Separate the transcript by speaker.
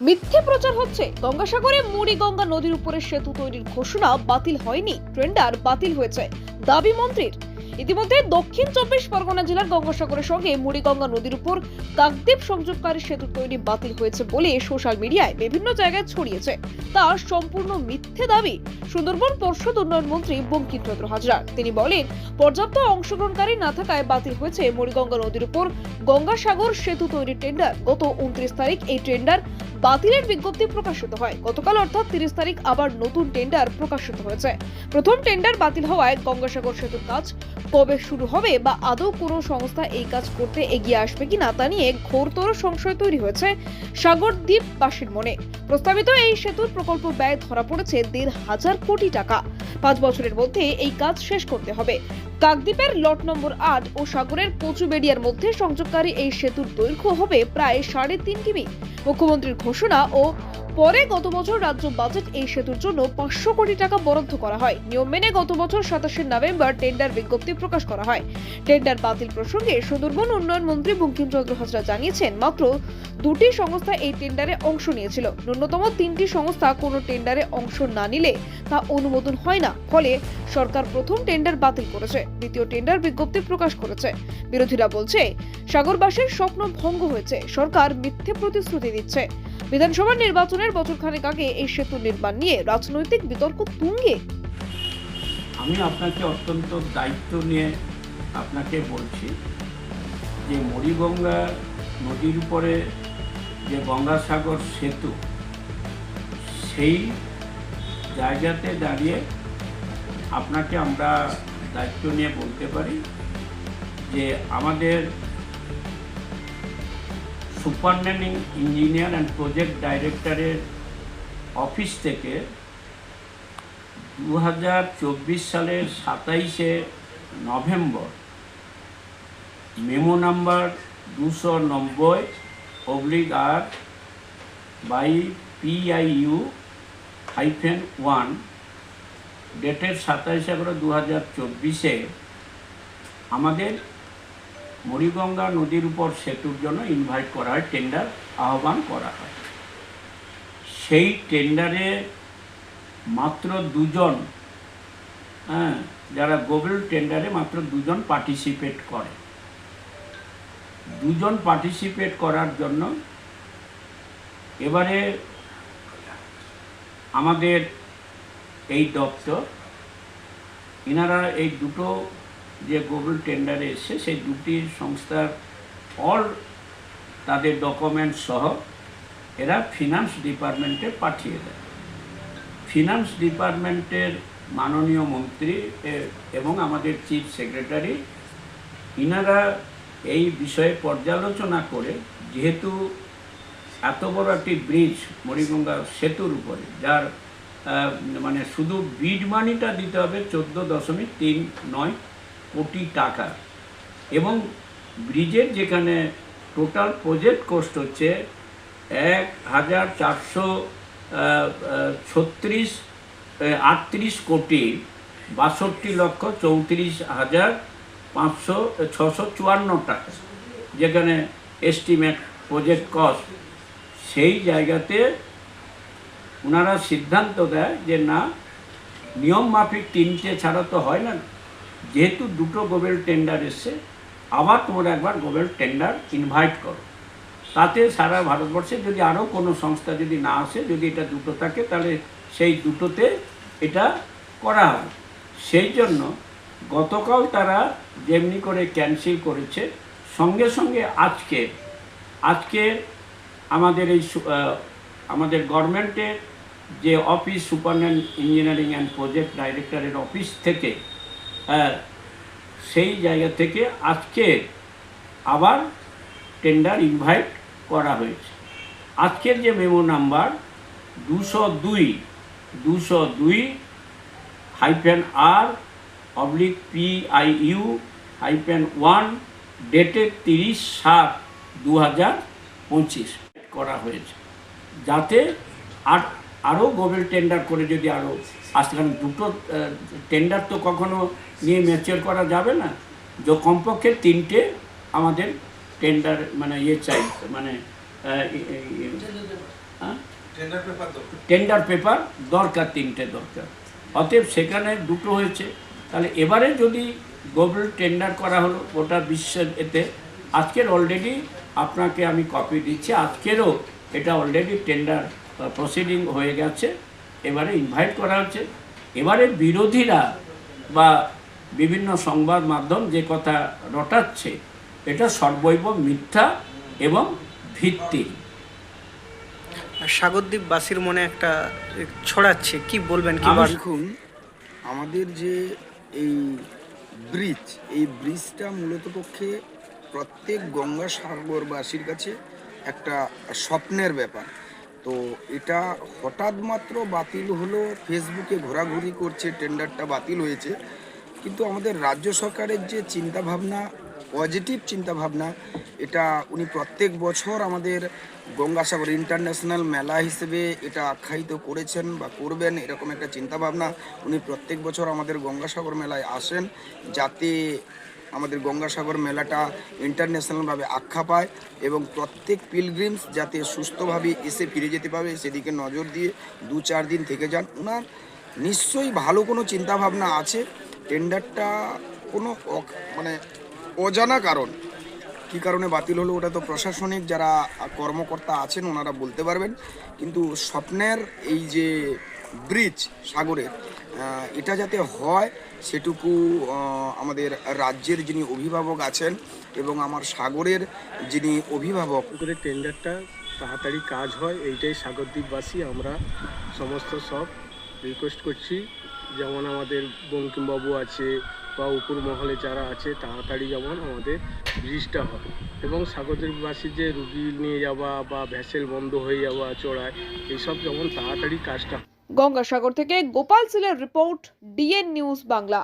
Speaker 1: মিথ্যে প্রচার হচ্ছে। গঙ্গাসাগরে মুড়িগঙ্গা নদীর উপরে সেতু তৈরির ঘোষণা বাতিল হয়নি। ট্রেন্ডার বাতিল হয়েছে, দাবি মন্ত্রীর। ইতিমধ্যে দক্ষিণ চব্বিশ পরগনা জেলার গঙ্গাসাগরের সঙ্গে মুড়িগঙ্গা নদীর উপর কাকদ্বীপ সংযোগকারী সেতু তৈরি বাতিল হয়েছে বলে সোশ্যাল মিডিয়ায় বিভিন্ন জায়গায় ছড়িয়েছে। তা সম্পূর্ণ মিথ্যে দাবি, সুন্দরবন পর্ষদ উন্নয়ন মন্ত্রী বঙ্কিমচন্দ্র হাজরা। তিনি বলেন, পর্যাপ্ত অংশগ্রহণকারী না থাকায় বাতিল হয়েছে মুড়িগঙ্গা নদীর উপর গঙ্গাসাগর সেতু তৈরির টেন্ডার। গত উনত্রিশ তারিখ এই টেন্ডার বাতিলের বিজ্ঞপ্তি প্রকাশিত হয়। গতকাল অর্থাৎ তিরিশ তারিখ আবার নতুন টেন্ডার প্রকাশিত হয়েছে। প্রথম টেন্ডার বাতিল হওয়ায় গঙ্গাসাগর সেতুর কাজ কবে শুরু হবে বা আদৌ কোনো সংস্থা এই কাজ করতে এগিয়ে আসবে কিনা তা নিয়ে ঘোরতর সংশয় তৈরি হয়েছে সাগরদ্বীপবাসীর মনে। প্রস্তাবিত এই সেতুর প্রকল্প ব্যয় ধরা পড়েছে দেড় হাজার কোটি টাকা। পাঁচ বছরের মধ্যে এই কাজ শেষ করতে হবে। কাকদ্বীপের লট নম্বর আট ও সাগরের কচুবেড়িয়ার মধ্যে সংযোগকারী এই সেতুর দৈর্ঘ্য হবে প্রায় সাড়ে তিন কিমি। মুখ্যমন্ত্রীর ঘোষণা ও পরে গত বছর রাজ্য বাজেট এই সেতুর জন্য পাঁচশো কোটি টাকা বরাদ্দ করা হয়। নিয়ম মেনে গত বছর সাতাশে নভেম্বর টেন্ডার বিজ্ঞপ্তি প্রকাশ করা হয়। টেন্ডার বাতিল প্রসঙ্গে সুন্দরবন উন্নয়ন মন্ত্রী বঙ্কিমচন্দ্র হাজরা জানিয়েছেন, মাত্র দুটি সংস্থা এই টেন্ডারে অংশ নিয়েছিল। ন্যূনতম তিনটি সংস্থা কোনো টেন্ডারে অংশ না নিলে তা অনুমোদন হয় না। ফলে সরকার প্রথম টেন্ডার বাতিল করেছে, দ্বিতীয় টেন্ডার বিজ্ঞপ্তি প্রকাশ করেছে। বিরোধীরা বলছে, সাগরবাসীর স্বপ্ন ভঙ্গ হয়েছে। সরকার মিথ্যে প্রতিশ্রুতি দিচ্ছে। বিধানসভা নির্বাচনের বছরখানেক আগে এই সেতু নির্মাণ নিয়ে রাজনৈতিক বিতর্ক তুঙ্গে।
Speaker 2: আমি আপনাকে অত্যন্ত দায়িত্ব নিয়ে আপনাকে বলছি যে মরিগঙ্গা নদীর উপরে যে গঙ্গাসাগর সেতু, সেই জায়গাতে দাঁড়িয়ে আপনাকে আমরা দায়িত্ব নিয়ে বলতে পারি যে আমাদের সুপারম্যানিং ইঞ্জিনিয়ার অ্যান্ড প্রজেক্ট ডাইরেক্টরের অফিস থেকে দু হাজার চব্বিশ সালের সাতাইশে নভেম্বর মেমো নাম্বার দুশো নব্বই oblique R by PIU hyphen one ডেটের সাতাইশে এগারো দু হাজার চব্বিশে আমাদের মরিগঙ্গা নদীর উপর সেতুর জন্য ইনভাইট করা হয় টেন্ডার আহ্বান করা হয়। সেই টেন্ডারে মাত্র দুজন হ্যাঁ যারা গোবেল টেন্ডারে মাত্র দুজন পার্টিসিপেট করে। দুজন পার্টিসিপেট করার জন্য এবারে আমাদের এই দপ্তর এনারা এই দুটো যে গোবেল টেন্ডারে এসছে, সেই দুটি সংস্থার অল তাদের ডকুমেন্ট সহ এরা ফিনান্স ডিপার্টমেন্টে পাঠিয়ে দেয়। ফিনান্স ডিপার্টমেন্টের মাননীয় মন্ত্রী এবং আমাদের চিফ সেক্রেটারি ইনারা এই বিষয়ে পর্যালোচনা করে, যেহেতু এত বড় একটি ব্রিজ মরিগঙ্গা সেতুর উপরে, যার মানে শুধু বিড মানিটা দিতে হবে, চোদ্দ দশমিক তিন নয় কোটি টাকা। এবং ব্রিজের যেখানে টোটাল প্রজেক্ট কস্ট হচ্ছে এক হাজার চারশো ছত্রিশ আটত্রিশ কোটি বাষট্টি লক্ষ চৌত্রিশ হাজার পাঁচশো, ছশো চুয়ান্ন টাকা। যেখানে এস্টিমেট প্রজেক্ট কস্ট সেই জায়গাতে ওনারা সিদ্ধান্ত দেয় যে না, নিয়ম মাফিক তিনটে ছাড়া তো হয় না। যেহেতু দুটো গোবেল টেন্ডার এসছে, আবার তোমরা একবার গোবেল টেন্ডার ইনভাইট করো। তাতে সারা ভারতবর্ষে যদি আরও কোনো সংস্থা যদি না আসে, যদি এটা দুটো থাকে, তাহলে সেই দুটোতে এটা করা হবে। সেই জন্য গতকাল তারা যেমনি করে ক্যান্সেল করেছে, সঙ্গে সঙ্গে আজকে আজকে আমাদের এই আমাদের গভর্নমেন্টের যে অফিস সুপারম্যান ইঞ্জিনিয়ারিং অ্যান্ড প্রজেক্ট ডাইরেক্টরের অফিস থেকে সেই জায়গা থেকে আজকে আবার টেন্ডার ইনভাইট করা হয়েছে। আজকের যে মেমো নাম্বার দুশো দুই দুশো দুই hyphen R oblique P I U hyphen one ডেটের তিরিশ সাত দু হাজার পঁচিশ করা হয়েছে। যাতে আর আরও গোবেল টেন্ডার করে যদি আরও আসতে কারণ দুটো টেন্ডার তো কখনো নিয়ে ম্যাচিওর করা যাবে না। যে কমপক্ষে তিনটে আমাদের টেন্ডার মানে ইয়ে চাই মানে ই- হ্যাঁ?
Speaker 3: টেন্ডার পেপার
Speaker 2: টেন্ডার দরকার তিনটে দরকার। অতএব সেখানে দুটো হয়েছে। তাহলে এবারে যদি গোবল টেন্ডার করা হলো ওটা বিশ্বের এতে আজকের অলরেডি আপনাকে আমি কপি দিচ্ছি। আজকেরও এটা অলরেডি টেন্ডার প্রসিডিং হয়ে গেছে এবারে ইনভাইট করা হচ্ছে। এবারে বিরোধীরা বা বিভিন্ন সংবাদ মাধ্যম যে কথা রটাচ্ছে এটা সর্বৈব মিথ্যা এবং ভিত্তি।
Speaker 4: সাগরদ্বীপবাসীর মনে একটা ছড়াচ্ছে কি বলবেন কি
Speaker 5: দেখুন আমাদের যে এই ব্রিজ এই ব্রিজটা মূলত পক্ষে প্রত্যেক গঙ্গা সাগরবাসীর কাছে একটা স্বপ্নের ব্যাপার। তো এটা হঠাৎ মাত্র বাতিল হলো। ফেসবুকে ঘোরাঘুরি করছে টেন্ডারটা বাতিল হয়েছে। কিন্তু আমাদের রাজ্য সরকারের যে চিন্তাভাবনা পজিটিভ চিন্তাভাবনা, এটা উনি প্রত্যেক বছর আমাদের গঙ্গাসাগর ইন্টারন্যাশনাল মেলা হিসেবে এটা আখ্যায়িত করেছেন বা করবেন, এরকম একটা চিন্তাভাবনা উনি প্রত্যেক বছর আমাদের গঙ্গাসাগর মেলায় আসেন, যাতে আমাদের গঙ্গাসাগর মেলাটা ইন্টারন্যাশনালভাবে আখ্যা পায় এবং প্রত্যেক পিলগ্রিমস যাতে সুস্থভাবে এসে ফিরে যেতে পারে, সেদিকে নজর দিয়ে দু চার দিন থেকে যান। ওনার নিশ্চয়ই ভালো কোনো চিন্তাভাবনা আছে। টেন্ডারটা কোনো মানে অজানা কারণ। কী কারণে বাতিল হলো ওটা তো প্রশাসনিক যারা কর্মকর্তা আছেন, ওনারা বলতে পারবেন। কিন্তু স্বপ্নের এই যে ব্রিজ সাগরের। এটা যাতে হয়, সেটুকু আমাদের রাজ্যের যিনি অভিভাবক আছেন এবং আমার সাগরের যিনি অভিভাবক
Speaker 6: করে টেন্ডারটা তাড়াতাড়ি কাজ হয়, এইটাই সাগরদ্বীপবাসী, আমরা সমস্ত সব রিকোয়েস্ট করছি। যেমন আমাদের বঙ্কিমবাবু আছে বা উপর মহলে যারা আছে, তাড়াতাড়ি যেমন আমাদের ব্রিজটা হয়। এবং সাগরদ্বীপবাসীর যে রুগী নিয়ে যাওয়া বা ভ্যাসেল বন্ধ হয়ে যাওয়া চড়ায় এইসব যেমন তাড়াতাড়ি কাজটা
Speaker 1: গঙ্গাসাগর থেকে গোপাল সিলের রিপোর্ট ডিএন নিউজ বাংলা।